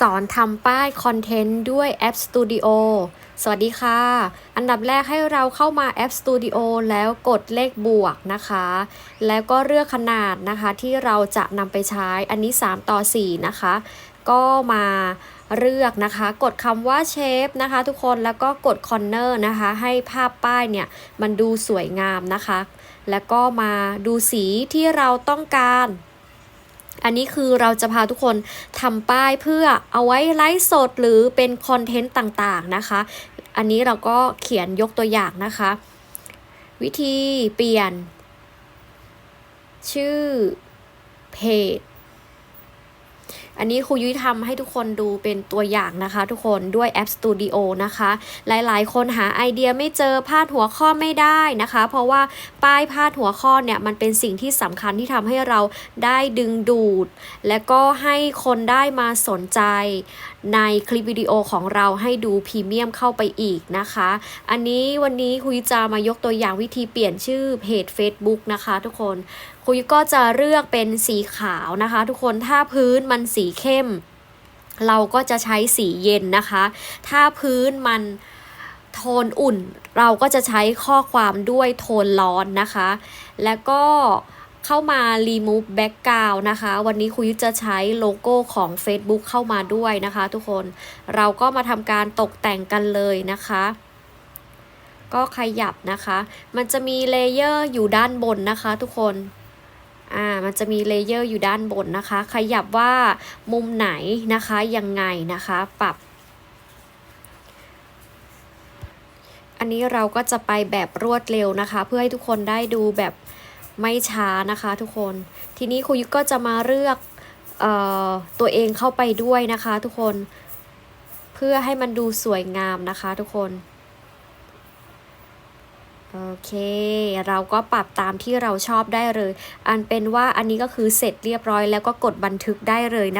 สอนทำป้ายคอนเทนต์ด้วยแอป Studio สวัสดีค่ะ อันดับแรกให้เราเข้ามาแอป Studio แล้วกดเลขบวกนะคะ แล้วก็เลือกขนาดนะคะที่เราจะนำไปใช้ อันนี้ 3 ต่อ 4 นะคะ ก็มาเลือกนะคะ กดคำว่าเชฟนะคะทุกคน แล้วก็กดคอนเนอร์นะคะ ให้ภาพป้ายเนี่ยมันดูสวยงามนะคะ แล้วก็มาดูสีที่เราต้องการ อันนี้คือเราจะพาทุกคนทำป้ายเพื่อเอาไว้ไลฟ์สดหรือเป็นคอนเทนต์ต่างๆนะคะ อันนี้เราก็เขียนยกตัวอย่างนะคะ วิธีเปลี่ยน ชื่อเพจ อันนี้ครูยุ้ยทำให้ทุกคนดูเป็นตัวอย่างนะคะ ทุกคนด้วยแอป Studio นะคะ หลายๆ คนหาไอเดียไม่เจอพาดหัวข้อไม่ได้นะคะ เพราะว่าป้ายพาดหัวข้อเนี่ยมันเป็นสิ่งที่สำคัญที่ทำให้เราได้ดึงดูด และก็ให้คนได้มาสนใจในคลิปวิดีโอของเราให้ดูพรีเมียมเข้าไปอีกนะคะ อันนี้วันนี้คุยจะมายกตัวอย่างวิธีเปลี่ยนชื่อเพจ Facebook นะคะ ทุกคน คุยก็จะเลือกเป็นสีขาวนะคะ ทุกคนถ้าพื้นมันสีเข้ม เราก็จะใช้สีเย็นนะคะ ถ้าพื้นมันโทนอุ่น เราก็จะใช้ข้อความด้วยโทนร้อนนะคะ แล้วก็เข้ามา remove background นะคะ วันนี้คุยจะใช้โลโก้ของ Facebook เข้ามาด้วยนะคะ ทุกคนเราก็มาทำการตกแต่งกันเลยนะคะ ก็ขยับนะคะ มันจะมีเลเยอร์อยู่ด้านบนนะคะ ทุกคน อ่ามันจะมีเลเยอร์อยู่ด้านบนนะคะ ขยับว่ามุมไหนนะคะยังไงนะคะปรับ อันนี้เราก็จะไปแบบรวดเร็วนะคะ เพื่อให้ทุกคนได้ดูแบบไม่ช้านะคะทุกคน ทีนี้ครูยุกก็จะมาเลือกเอ่อตัวเองเข้าไปด้วยนะคะทุกคน เพื่อให้มันดูสวยงามนะคะทุกคน โอเค เราก็ปรับตามที่เราชอบได้เลย อันเป็นว่าอันนี้ก็คือเสร็จเรียบร้อยแล้วก็กดบันทึกได้เลยนะ